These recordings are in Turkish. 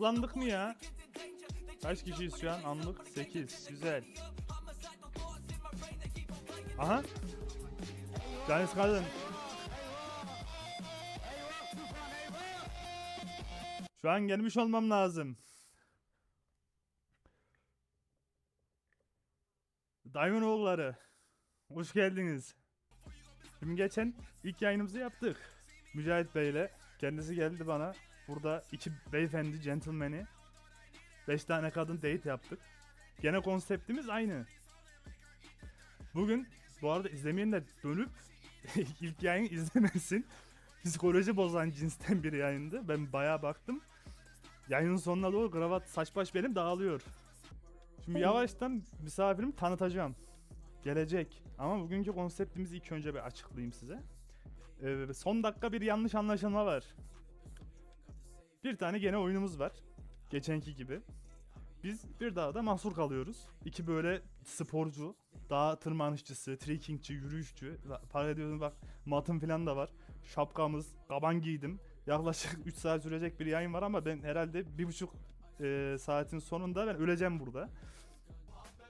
Tıklandık mı ya? Kaç kişiyiz şu an? Anlık 8. Güzel. Aha. Canis kadın. Şu an gelmiş olmam lazım. Diamond oğulları. Hoş geldiniz. Şimdi geçen ilk yayınımızı yaptık. Mücahit Bey'le. Kendisi geldi bana. Burada iki beyefendi, gentleman'i. Beş tane kadın date yaptık. Gene konseptimiz aynı. Bugün bu arada izlemeyenler dönüp ilk yayın izlemesin. Psikoloji bozan cinsten bir yayındı. Ben bayağı baktım. Yayının sonuna doğru kravat saç baş benim dağılıyor. Şimdi yavaştan misafirimi tanıtacağım. Gelecek. Ama bugünkü konseptimizi ilk önce bir açıklayayım size. Ee, son dakika bir yanlış anlaşılma var. Bir tane gene oyunumuz var. Geçenki gibi. Biz bir dağda mahsur kalıyoruz. İki böyle sporcu, dağ tırmanışçısı, trekkingçi, yürüyüşçü. Para ediyorsun bak matım falan da var. Şapkamız, kaban giydim. Yaklaşık 3 saat sürecek bir yayın var ama ben herhalde bir buçuk e, saatin sonunda ben öleceğim burada.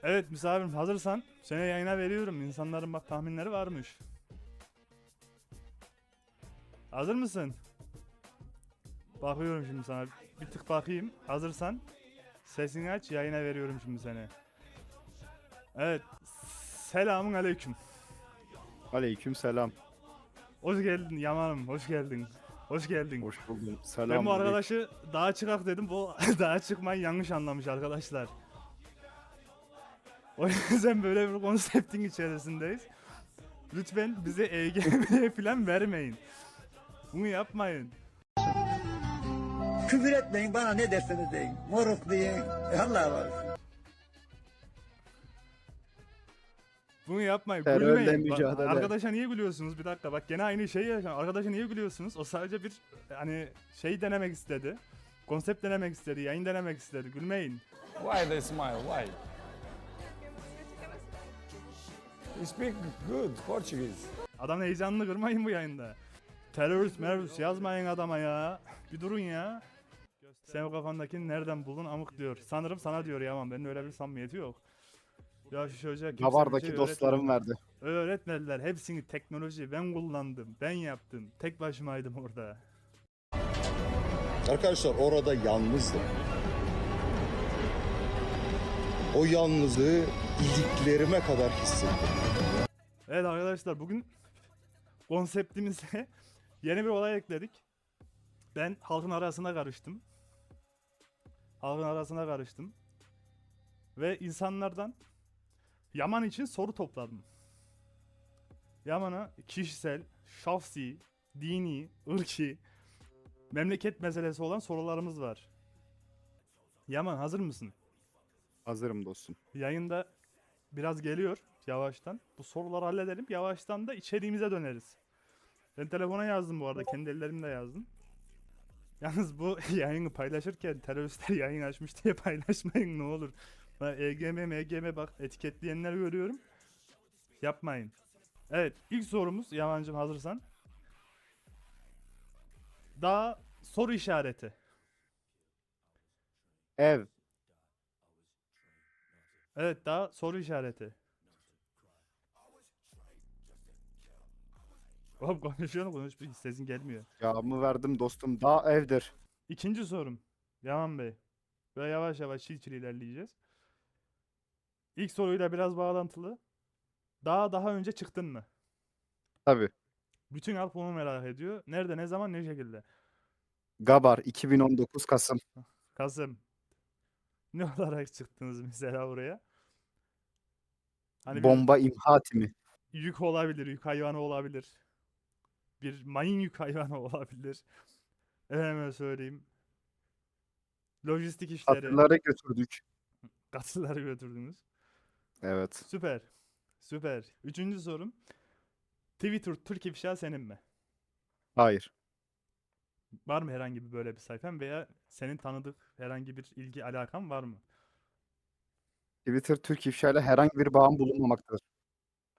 Evet misafirim hazırsan seni yayına veriyorum. İnsanların bak tahminleri varmış. Hazır mısın? Bakıyorum şimdi sana. Bir tık bakayım. Hazırsan sesini aç yayına veriyorum şimdi seni. Evet. Selamun aleyküm. Aleyküm selam. Hoş geldin Yaman'ım. Hoş geldin. Hoş geldin. Hoş buldum. Selam. Ben bu arkadaşı dağa çıkak dedim. Bu dağa çıkmayı yanlış anlamış arkadaşlar. O yüzden böyle bir konseptin içerisindeyiz. Lütfen bize EGM falan vermeyin. Bunu yapmayın. Küfür etmeyin bana ne derseniz deyin. Moruk deyin. Allah var. Bunu yapmayın. Terörle Gülmeyin. Bak, arkadaşa niye gülüyorsunuz? Bir dakika bak gene aynı şeyi yaşam. Arkadaşa niye gülüyorsunuz? O sadece bir hani şey denemek istedi. Konsept denemek istedi. Yayın denemek istedi. Gülmeyin. Why they smile? Why? You speak good Portuguese. Adam heyecanını kırmayın bu yayında. Terörist merörist yazmayın adama ya. Bir durun ya. Sen o kafandakini nereden buldun amık diyor. Sanırım sana diyor Yaman. Benim öyle bir samimiyeti yok. Ya şu çocuğa kimse bir Gavardaki şey dostlarım öğretmedi. verdi. Öğretmediler. Hepsini teknoloji ben kullandım. Ben yaptım. Tek başımaydım orada. Arkadaşlar orada yalnızdım. O yalnızlığı iliklerime kadar hissettim. Evet arkadaşlar bugün konseptimize yeni bir olay ekledik. Ben halkın arasına karıştım. Halkın arasına karıştım. Ve insanlardan Yaman için soru topladım. Yaman'a kişisel, şahsi, dini, ırki, memleket meselesi olan sorularımız var. Yaman hazır mısın? Hazırım dostum. Yayında biraz geliyor yavaştan. Bu soruları halledelim. Yavaştan da içeriğimize döneriz. Ben telefona yazdım bu arada. Kendi ellerimle yazdım. Yalnız bu yayını paylaşırken teröristler yayın açmış diye paylaşmayın ne olur. Ben EGM, MGM bak etiketleyenler görüyorum. Yapmayın. Evet ilk sorumuz Yamancım hazırsan. Daha soru işareti. Ev. Evet daha soru işareti. Oğlum konuşuyorum konuş bir sesin gelmiyor. Yağımı verdim dostum. Dağ evdir. İkinci sorum. Yaman Bey. Böyle yavaş yavaş çil çil ilerleyeceğiz. İlk soruyla biraz bağlantılı. Daha daha önce çıktın mı? Tabi. Bütün halk bunu merak ediyor. Nerede, ne zaman, ne şekilde? Gabar 2019 Kasım. Kasım. Ne olarak çıktınız mesela oraya? Hani bir Bomba imha timi. yük olabilir, yük hayvanı olabilir. Bir mayın yük hayvanı olabilir. Efendime söyleyeyim. Lojistik işleri, Atlıları götürdük. katırları götürdünüz. Evet. Süper. Süper. Üçüncü sorum. Twitter Türk ifşa senin mi? Hayır. Var mı herhangi bir böyle bir sayfan veya senin tanıdık herhangi bir ilgi alakan var mı? Twitter Türk ifşayla herhangi bir bağım bulunmamaktadır.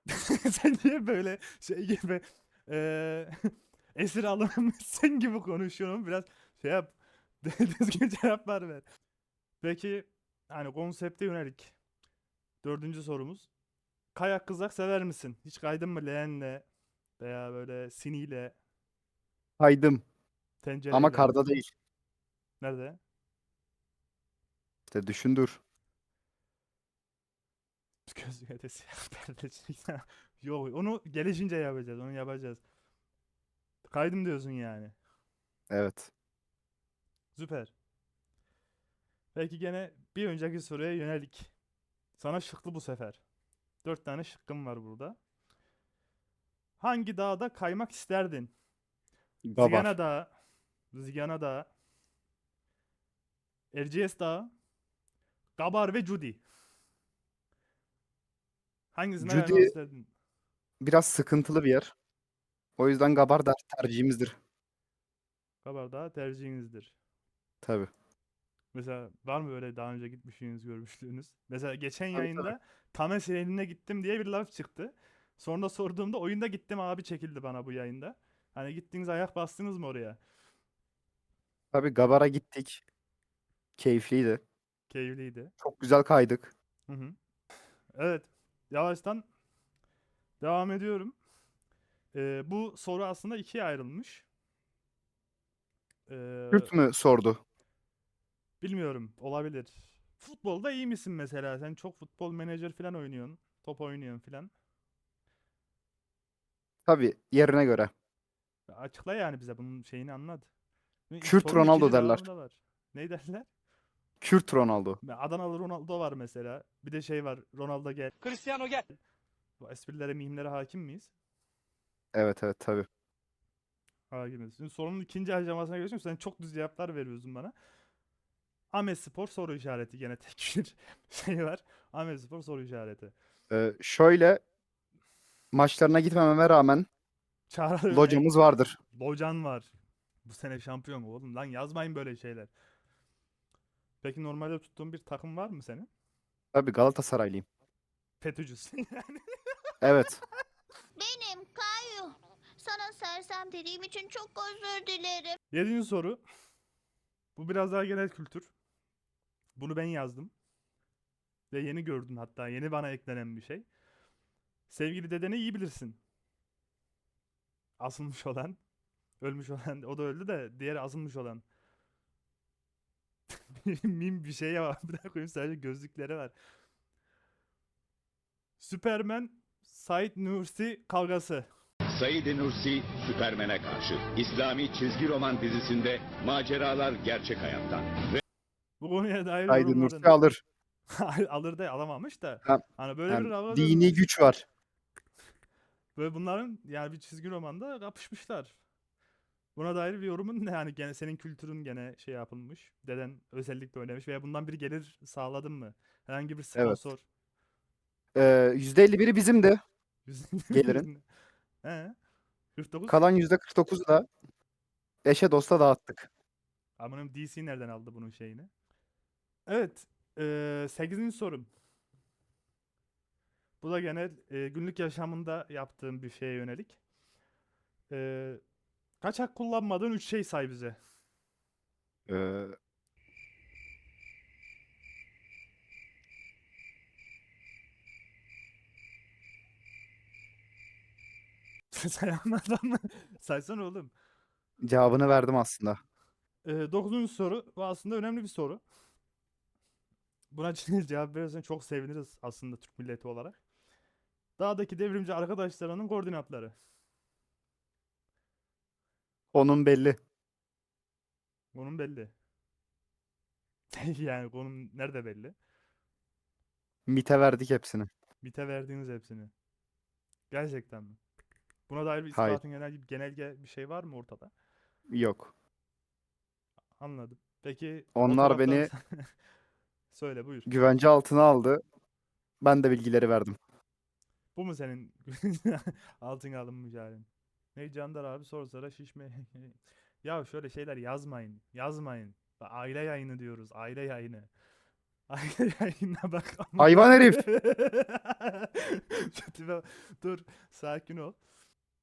Sen niye böyle şey gibi eee esir alınmışsın gibi konuşuyorsun? Biraz şey yap. Düzgün cevaplar ver. Peki hani konsepte yönelik. Dördüncü sorumuz. Kayak kızak sever misin? Hiç kaydın mı leğenle veya böyle siniyle, Kaydım tencereyle? ama karda değil. Nerede? İşte düşün dur. Gözlük ötesi. Yok onu gelişince yapacağız. Onu yapacağız. Kaydım diyorsun yani. Evet. Süper. Peki gene bir önceki soruya yönelik. Sana şıklı bu sefer. Dört tane şıkkım var burada. Hangi dağda kaymak isterdin? Gabar. Zigana Dağı, Zigana Dağı, Erciyes Dağı, Gabar ve Cudi. Hangisine Cudi- isterdin? Biraz sıkıntılı bir yer. O yüzden Gabar tercihimizdir. Gabar Dağı tercihinizdir. Tabii. Mesela var mı öyle daha önce gitmişsiniz, görmüşlüğünüz? Mesela geçen Tabii, yayında Tames eline gittim diye bir laf çıktı. Sonra sorduğumda oyunda gittim abi çekildi bana bu yayında. Hani gittiniz ayak bastınız mı oraya? Tabii Gabar'a gittik. Keyifliydi. Keyifliydi. Çok güzel kaydık. Hı hı. Evet. Yavaştan devam ediyorum. Ee, bu soru aslında ikiye ayrılmış. Ee, Kürt mü sordu? bilmiyorum. Olabilir. Futbolda iyi misin mesela? Sen çok futbol menajer falan oynuyorsun. Top oynuyorsun falan. Tabii yerine göre. Açıkla yani bize bunun şeyini anlat. Kürt sorunun Ronaldo ikinci derler. devamı da var. Ne derler? Kürt Ronaldo. Adanalı Ronaldo var mesela. Bir de şey var. Ronaldo gel. Cristiano gel. Bu esprilere, mimlere hakim miyiz? Evet evet tabii. Hakimiz. Şimdi sorunun ikinci aşamasına geçiyorum. Sen çok düz cevaplar veriyorsun bana. Ahmet Spor soru işareti gene tek bir şey var. Ahmet Spor soru işareti. Ee, şöyle maçlarına gitmememe rağmen Çağrı locamız vardır. Locan var. Bu sene şampiyon oğlum lan yazmayın böyle şeyler. Peki normalde tuttuğun bir takım var mı senin? Tabii Galatasaraylıyım. FETÖ'cüsün yani. Evet. Benim Kayu. Sana sersem dediğim için çok özür dilerim. Yedinci soru. Bu biraz daha genel kültür. Bunu ben yazdım. Ve yeni gördüm hatta. Yeni bana eklenen bir şey. Sevgili dedeni iyi bilirsin. Asılmış olan. Ölmüş olan. O da öldü de diğeri asılmış olan. Mim bir şey var. Bırakayım sadece gözlükleri var. Superman Said Nursi kavgası. Said Nursi, Süpermen'e karşı. İslami çizgi roman dizisinde maceralar gerçek hayattan. Bu konuya dair yorumların. Nursi alır. Alır da alamamış da. Ha, Hani böyle Yani bir kavga dini güç var. Böyle bunların yani bir çizgi romanda kapışmışlar. Buna dair bir yorumun ne? Yani gene senin kültürün gene şey yapılmış. Deden özellikle oynamış veya bundan bir gelir sağladın mı? Herhangi bir Evet. sponsor. Ee, %51'i bizimdi. Gelirin. He. 49. Kalan %49'u da eşe dosta dağıttık. Amanım DC nereden aldı bunun şeyini? Evet. eee 8. sorum. Bu da genel eee, günlük yaşamında yaptığım bir şeye yönelik. Eee kaçak kullanmadığın 3 şey say bize. Ee, Sayamadan mı? Saysana oğlum. cevabını verdim aslında. Ee, dokuzuncu soru. Bu aslında önemli bir soru. Buna cevap verirsen çok seviniriz aslında Türk milleti olarak. Dağdaki devrimci arkadaşlarının koordinatları. Onun belli. Konum belli. yani konum nerede belli? MIT'e verdik hepsini. MİT'e verdiğiniz hepsini. Gerçekten mi? Buna dair bir Hayır. ispatın genel, genelge bir şey var mı ortada? Yok. Anladım. Peki Onlar beni- Söyle buyur. Güvence altına aldı. Ben de bilgileri verdim. Bu mu senin altın alınmış halin? Ne Candar abi sorsara şişme. ya şöyle şeyler yazmayın. Yazmayın. Bak, Aile yayını diyoruz. Aile yayını. Aile yayınına bak. Hayvan herif! Tipe- Dur sakin ol.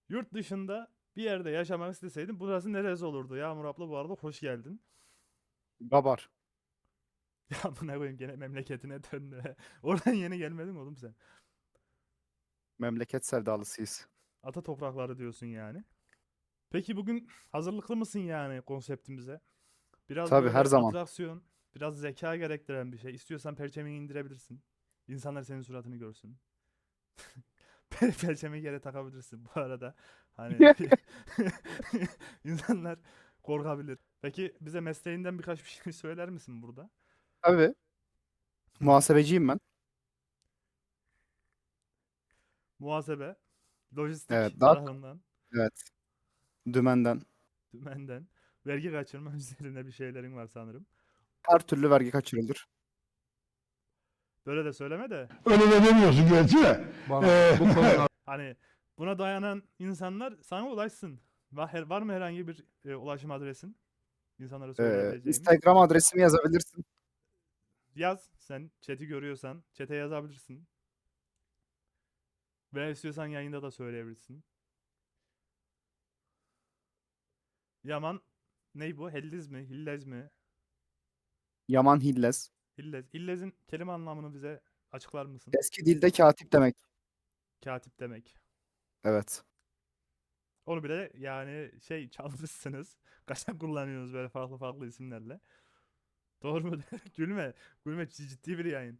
Yurt dışında bir yerde yaşamak isteseydin burası neresi olurdu? Yağmur abla bu arada hoş geldin. Gabar. Ya buna koyayım gene memleketine döndü. Oradan yeni gelmedin mi oğlum sen? Memleket sevdalısıyız. Ata toprakları diyorsun yani. Peki bugün hazırlıklı mısın yani konseptimize? Biraz Tabii, böyle her zaman. atraksiyon, biraz zeka gerektiren bir şey. İstiyorsan perçemini indirebilirsin. İnsanlar senin suratını görsün. Per- Perçemeyi yere takabilirsin bu arada. Hani insanlar korkabilir. Peki bize mesleğinden birkaç bir şey söyler misin burada? Tabii. Muhasebeciyim ben. Muhasebe, lojistik Evet, daha- tarafından, Evet. Dümenden. dümenden, vergi kaçırma üzerine bir şeylerin var sanırım. Her türlü vergi kaçırılır. Böyle de söyleme de Öyle de demiyorsun gerçi de. Ee, hani buna dayanan insanlar sana ulaşsın. Var, var mı herhangi bir e, ulaşım adresin? İnsanlara Ee, söyleyebileceğin. Instagram adresimi yazabilirsin. Yaz sen chat'i görüyorsan chat'e yazabilirsin. Veya istiyorsan yayında da söyleyebilirsin. Yaman ney bu? Helliz mi? Hillez mi? Yaman Hillez. Hillez. Hillez'in kelime anlamını bize açıklar mısın? Eski dilde katip demek. Katip demek. Evet. Onu bile yani şey çalmışsınız. Kaçak kullanıyorsunuz böyle farklı farklı isimlerle. Doğru mu? Gülme. Gülme ciddi bir yayın.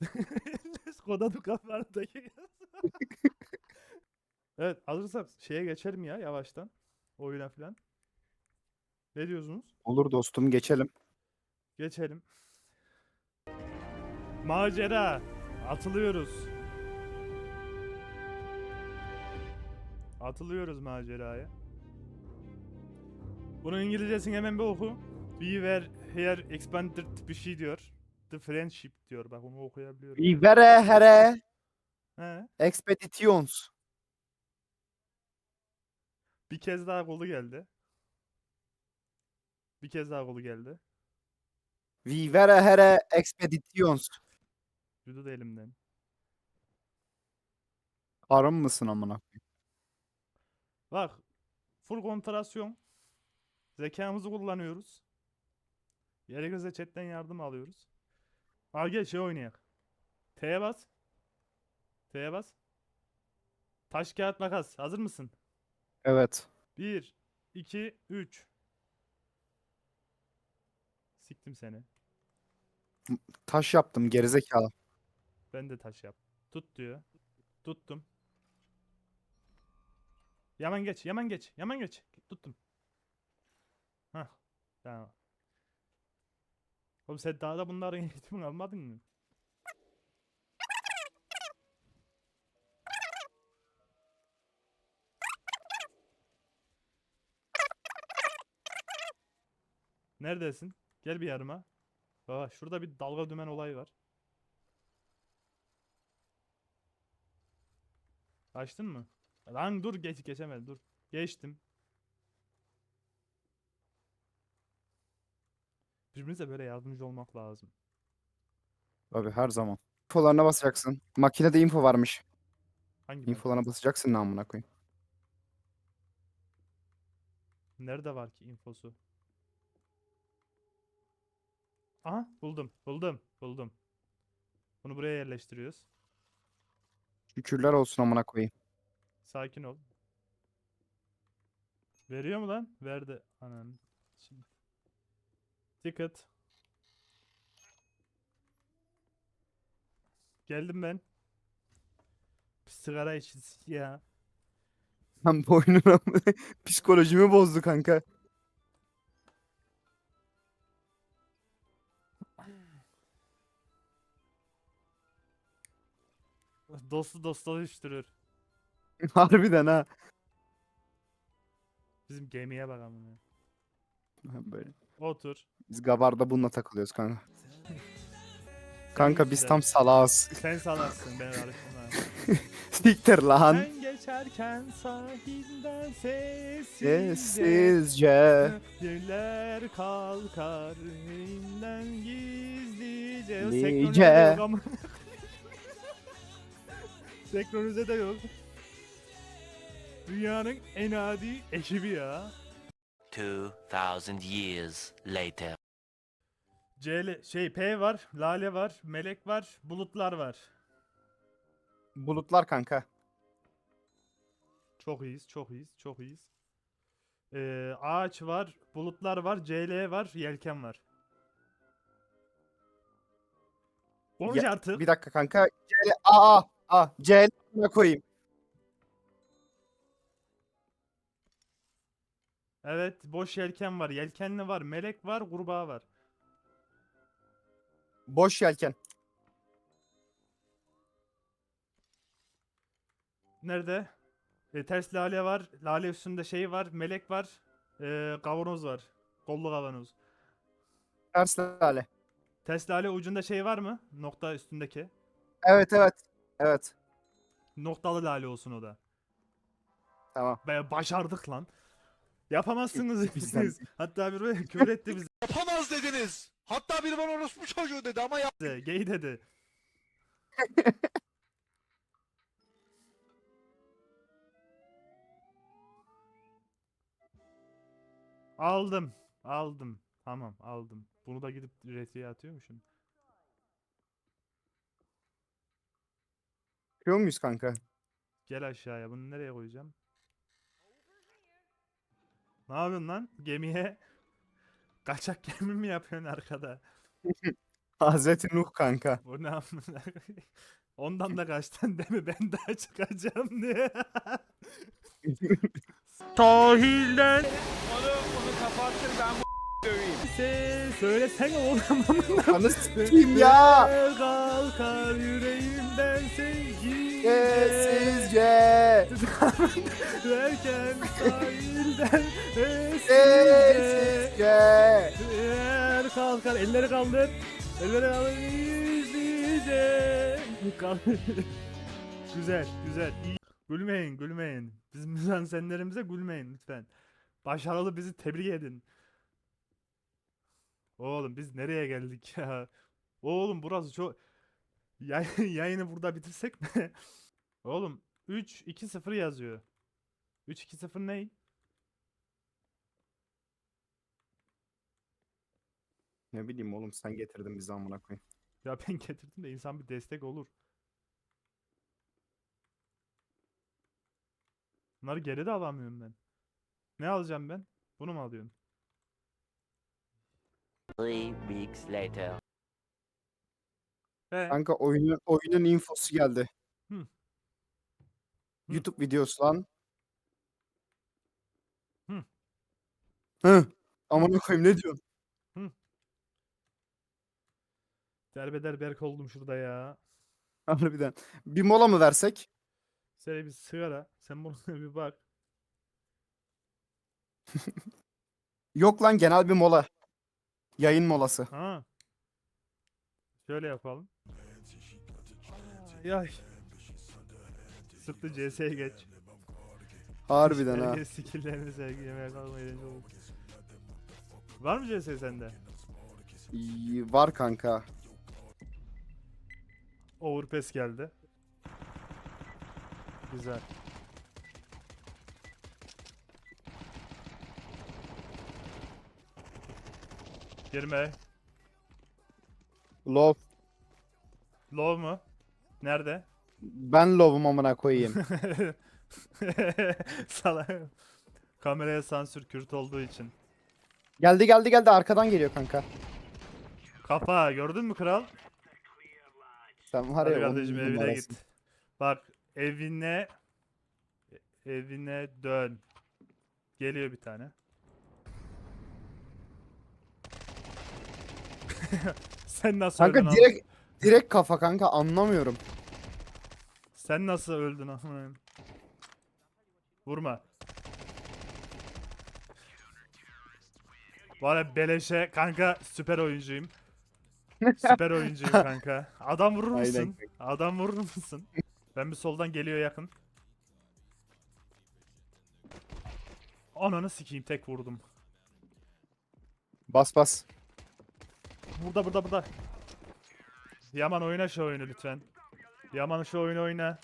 Kodadu kafalardaki. evet hazırsak şeye geçelim ya yavaştan. Oyuna falan. Ne diyorsunuz? Olur dostum geçelim. Geçelim. Macera. Atılıyoruz. Atılıyoruz maceraya. Bunun İngilizcesini hemen bir oku. We were here expanded bir şey diyor. The friendship diyor. Bak onu okuyabiliyorum. Vivere here He. expeditions. Bir kez daha kolu geldi. Bir kez daha kolu geldi. Vivere here expeditions. Yudu da elimden. Arım mısın amına? Bak. Full kontrasyon. Zekamızı kullanıyoruz. Gerekirse chatten yardım alıyoruz. Al gel şey oynayak. T'ye bas. T'ye bas. Taş kağıt makas. Hazır mısın? Evet. 1, 2, 3. Siktim seni. Taş yaptım gerizekalı. Ben de taş yap. Tut diyor. Tuttum. Yaman geç, yaman geç, yaman geç. Tuttum. Hah. Tamam. Oğlum sen daha da bunların eğitimini almadın mı? Neredesin? Gel bir yanıma. Baba şurada bir dalga dümen olayı var. Açtın mı? Lan dur geç geçemedim dur. Geçtim. Birbirimize böyle yardımcı olmak lazım. Tabii her zaman. Infolarına basacaksın. Makinede info varmış. Hangi makine? Infolarına basacaksın ne amına koyayım. Nerede var ki infosu? Aha buldum buldum buldum. Bunu buraya yerleştiriyoruz. Şükürler olsun amına koyayım. Sakin ol. Veriyor mu lan? Verdi. Anan. Şimdi. Ticket. Geldim ben. Bir sigara için ya. Lan amına- psikolojimi bozdu kanka. Dostu dosta düştürür. Harbiden ha. Bizim gemiye bakalım ya. Böyle. Otur. Biz Gabar'da bununla takılıyoruz kanka. Kanka biz tam salağız. Sen salarsın ben karışmam. Siktir lan. Sen geçerken sahilden sessizce Sessizce. Köprüler kalkar elimden gizlice. O yok ama. Senkronize de yok. Dünyanın en adi ekibi ya. 2000 years later. CL şey P var, Lale var, Melek var, Bulutlar var. Bulutlar kanka. Çok iyiyiz, çok iyiyiz, çok iyiyiz. Ee, ağaç var, bulutlar var, CL var, yelken var. Konuş Ya- artık. Bir dakika kanka. C A A A C koyayım. Evet, boş yelken var, yelkenli var, melek var, kurbağa var. Boş yelken. Nerede? E, ters lale var, lale üstünde şey var, melek var, e, kavanoz var. Kollu kavanoz. Ters lale. Ters lale ucunda şey var mı? Nokta üstündeki. Evet evet. Evet. Noktalı lale olsun o da. Tamam. Be başardık lan. Yapamazsınız siz. Hatta bir küfür etti bize. Yapamaz dediniz. Hatta biri bana orospu çocuğu dedi ama yap. Gay dedi. aldım. Aldım. Tamam aldım. Bunu da gidip retiye atıyormuşum. Çıkıyor muyuz kanka? Gel aşağıya. Bunu nereye koyacağım? Ne yapıyorsun lan? Gemiye kaçak gemi mi yapıyorsun arkada? Hazreti Nuh kanka. Bu ne amına? Ondan da kaçtın değil mi? Ben daha çıkacağım diye. Sahilden Onu, onu kapattır ben bu ses söylesene oğlum. Anı s**eyim ya. Kalkar yüreğimden sevgi. Sessizce. Derken sahilden sessizce. Sessizce. Eğer kalkar elleri kaldır. Elleri kaldır. Kaldır. güzel güzel. iyi. Gülmeyin gülmeyin. Bizim mizansenlerimize gülmeyin lütfen. Başarılı bizi tebrik edin. Oğlum biz nereye geldik ya? Oğlum burası çok... Yay- yayını burada bitirsek mi? Oğlum 3-2-0 yazıyor. 3-2-0 ney? Ne bileyim oğlum sen getirdin bizi amına koyayım. Ya ben getirdim de insan bir destek olur. Bunları geri de alamıyorum ben. Ne alacağım ben? Bunu mu alıyorum? Three weeks later. He. Kanka oyunun oyunun infosu geldi. Hı. Hı. YouTube videosu lan. Hı. Hı. Amına koyayım ne diyorsun? Derbeder berk oldum şurada ya. Harbiden. Bir mola mı versek? Şöyle bir sigara. Sen buna bir bak. Yok lan genel bir mola. Yayın molası. Ha. Şöyle yapalım. Ay ay. Sıktı CS'ye geç. Harbiden ha. Skilllerini sergilemeye kalmayınca oldu. Var mı CS sende? İyi, Var kanka. Overpass geldi. Güzel. Girme. Love. Low mu? Nerede? Ben love'um amına koyayım. Salak. Kameraya sansür kürt olduğu için. geldi geldi geldi arkadan geliyor kanka. Kafa gördün mü kral? Sen var Hadi ya onun kardeşim evine numarasın. git. Bak evine evine dön. Geliyor bir tane. Sen nasıl öldün? Kanka am- direkt direkt kafa kanka anlamıyorum. Sen nasıl öldün amına? Vurma. Var ya beleşe kanka süper oyuncuyum. Süper oyuncuyum kanka. Adam vurur Aynen musun? Adam vurur musun? Ben bir soldan geliyor yakın. Ananı sikeyim tek vurdum. Bas bas. Burada burada burada. Yaman oyna şu oyunu lütfen. Yaman şu oyunu oyna.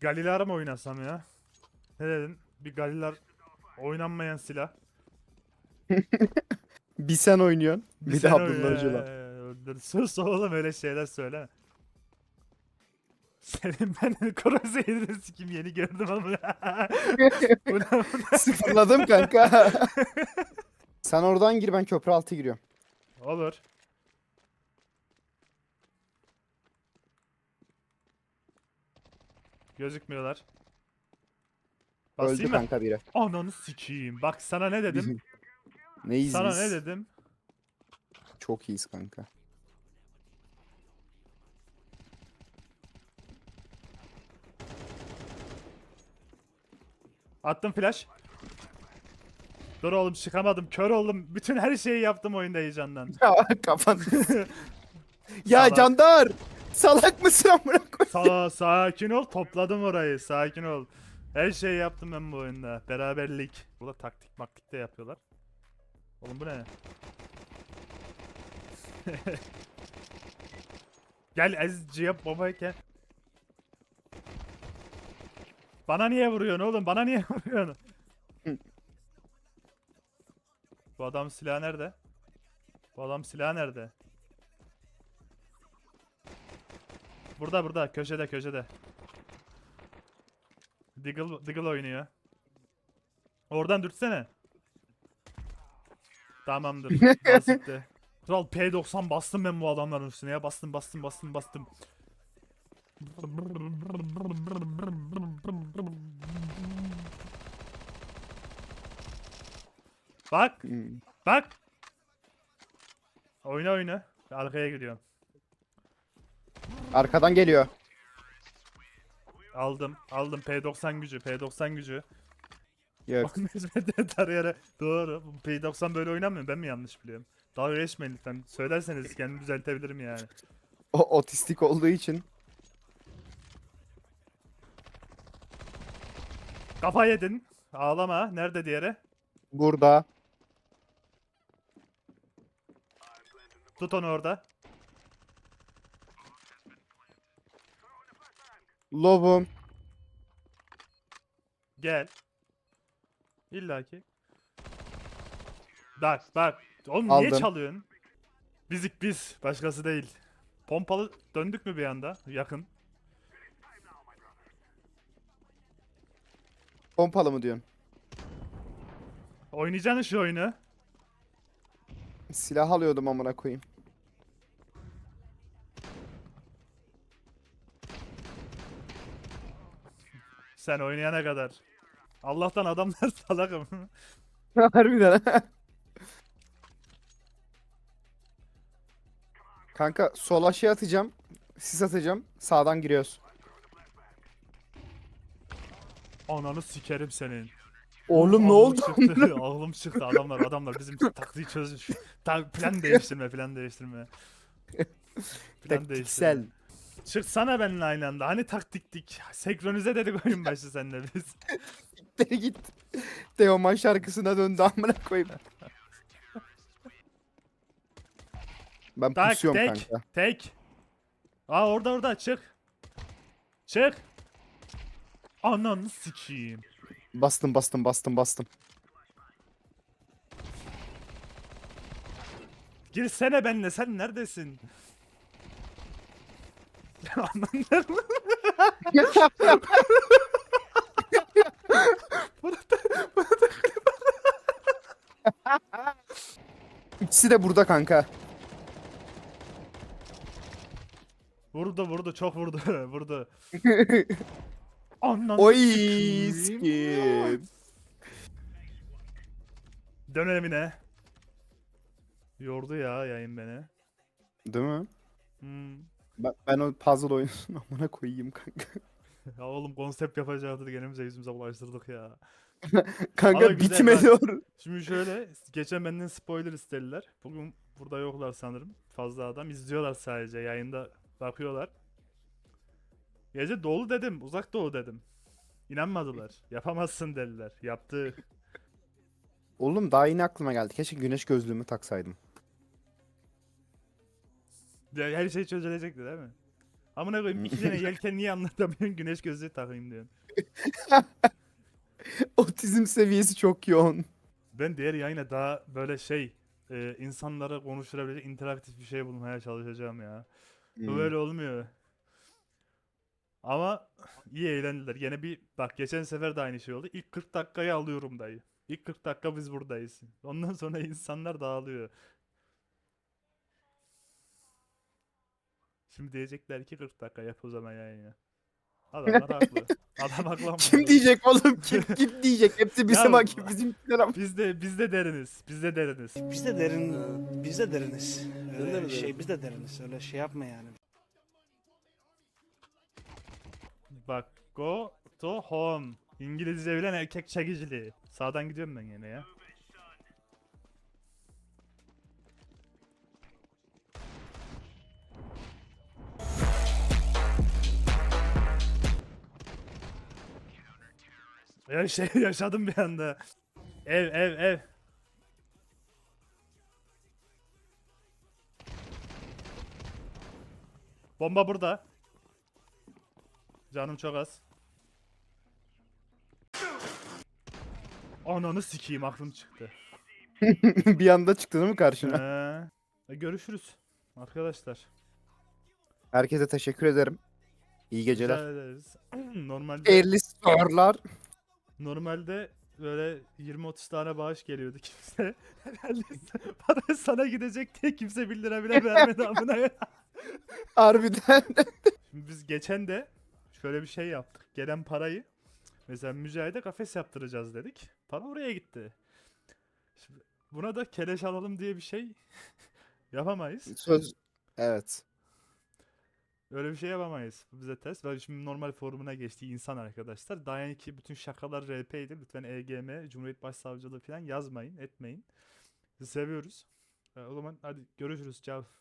Galilar mı oynasam ya? Ne dedin? Bir Galilar oynanmayan silah. Bir sen oynuyorsun. Bir, de sen Abdullah Öcalan. Sus oğlum öyle şeyler söyle. Senin ben Crusader'ı sikim yeni gördüm ama. Bu ne- bu ne? Sıfırladım kanka. Sen oradan gir ben köprü altı giriyorum. Olur. Gözükmüyorlar. Öldü Basayım mı? kanka biri. Ananı sikeyim. Bak sana ne dedim? Neyiz sana biz? ne dedim? Çok iyiyiz kanka. Attım flash. Dur oğlum çıkamadım. Kör oldum. Bütün her şeyi yaptım oyunda heyecandan. Ya kafan. ya Salak. Candar! Salak mısın amına koyayım? Sa sakin ol. Topladım orayı. Sakin ol. Her şeyi yaptım ben bu oyunda. Beraberlik. Burada taktik maktik de yapıyorlar. Oğlum bu ne? gel ezciye baba gel. Bana niye vuruyorsun oğlum? Bana niye vuruyorsun? bu adam silah nerede? Bu adam silah nerede? Burada burada köşede köşede. Diggle, Diggle oynuyor. Oradan dürtsene. Tamamdır. Basitti. Kral P90 bastım ben bu adamların üstüne ya. Bastım bastım bastım bastım. Bak. Hmm. Bak. Oyna oyna. Arkaya gidiyorum. Arkadan geliyor. Aldım. Aldım. P90 gücü. P90 gücü. Yok. Tarayarak. Doğru. Bu P90 böyle oynanmıyor. Ben mi yanlış biliyorum? Dalga geçmeyin lütfen. Söylerseniz kendimi düzeltebilirim yani. O otistik olduğu için. Kafa yedin. Ağlama. Nerede diğeri? Burada. Tut onu orada. Lobum. Gel. İlla ki. Bak bak. Oğlum niye Aldım. çalıyorsun? Bizik biz. Başkası değil. Pompalı döndük mü bir anda? Yakın. Pompalı mı diyorsun? Oynayacaksın şu oyunu. Silah alıyordum amına koyayım. Sen oynayana kadar. Allah'tan adamlar salakım. Harbiden ha. Kanka sola şey atacağım. Sis atacağım. Sağdan giriyoruz. Ananı sikerim senin. Oğlum ne oldu? Çıktı. Aklım çıktı adamlar adamlar bizim taktiği çözmüş. Ta plan değiştirme plan değiştirme. Plan Taktiksel. Çıksana benimle aynı anda. Hani taktiktik. Senkronize dedik oyun başı seninle biz. Deri git. Teoman şarkısına döndü amına koyayım. Ben Tak pusuyorum tek kanka. tek. Aa orada orada çık. Çık. Ananı sikeyim. Bastım bastım bastım bastım. Girsene benimle sen neredesin? Ananı İkisi de burada kanka. Vurdu vurdu çok vurdu vurdu. Ananı Oy skin. Dön evine. Yordu ya yayın beni. Değil mi? Hmm. Ben, ben o puzzle oyununu amına koyayım kanka. Ya oğlum konsept yapacaktık genimize yüzümüze bulaştırdık ya. Kanka Ama güzel, bitmedi Şimdi şöyle geçen benden spoiler istediler. Bugün burada yoklar sanırım. Fazla adam izliyorlar sadece yayında bakıyorlar. Gece dolu dedim uzak doğu dedim. İnanmadılar. Yapamazsın dediler. Yaptı. Oğlum daha yeni aklıma geldi. Keşke güneş gözlüğümü taksaydım. Her şey çözülecekti değil mi? Amına koyayım iki tane yelken niye anlatamıyorsun güneş gözlüğü takayım diyorsun. Otizm seviyesi çok yoğun. Ben diğer yayına daha böyle şey e, insanlara konuşturabilecek interaktif bir şey bulmaya çalışacağım ya. Bu Hmm. Böyle olmuyor. Ama iyi eğlendiler. Gene bir bak geçen sefer de aynı şey oldu. İlk 40 dakikayı alıyorum dayı. İlk 40 dakika biz buradayız. Ondan sonra insanlar dağılıyor. Şimdi diyecekler ki 40 dakika yap o zaman yayını. Adamlar haklı. Adam haklı. Kim diyecek oğlum? Kim kim diyecek? Hepsi bizim Ya- hak bizimkiler ama. Biz de biz de deriniz. Biz de deriniz. Biz de derin, biz de deriniz. Öyle şey, biz de deriniz. Öyle şey yapma yani. Bak go to home. İngilizce bilen erkek çekiciliği. Sağdan gidiyorum ben yine ya. Ya şey yaşadım bir anda. Ev ev ev. Bomba burada. Canım çok az. Ananı sikeyim aklım çıktı. bir anda çıktı değil mi karşına? Ee, görüşürüz arkadaşlar. Herkese teşekkür ederim. İyi geceler. Rica ederiz. Normalde Değerli sorular. Normalde böyle 20-30 tane bağış geliyordu kimse. Herhalde para sana gidecek diye kimse 1 lira bile vermedi amına. ya. Harbiden. Şimdi biz geçen de şöyle bir şey yaptık. Gelen parayı mesela Mücahit'e kafes yaptıracağız dedik. Para oraya gitti. Şimdi buna da keleş alalım diye bir şey yapamayız. Söz. Evet. Öyle bir şey yapamayız. Bize test. Ben şimdi normal forumuna geçti insan arkadaşlar. Daha ki bütün şakalar RP'ydi. Lütfen EGM, Cumhuriyet Başsavcılığı falan yazmayın, etmeyin. Seviyoruz. Ee, o zaman hadi görüşürüz. Ciao.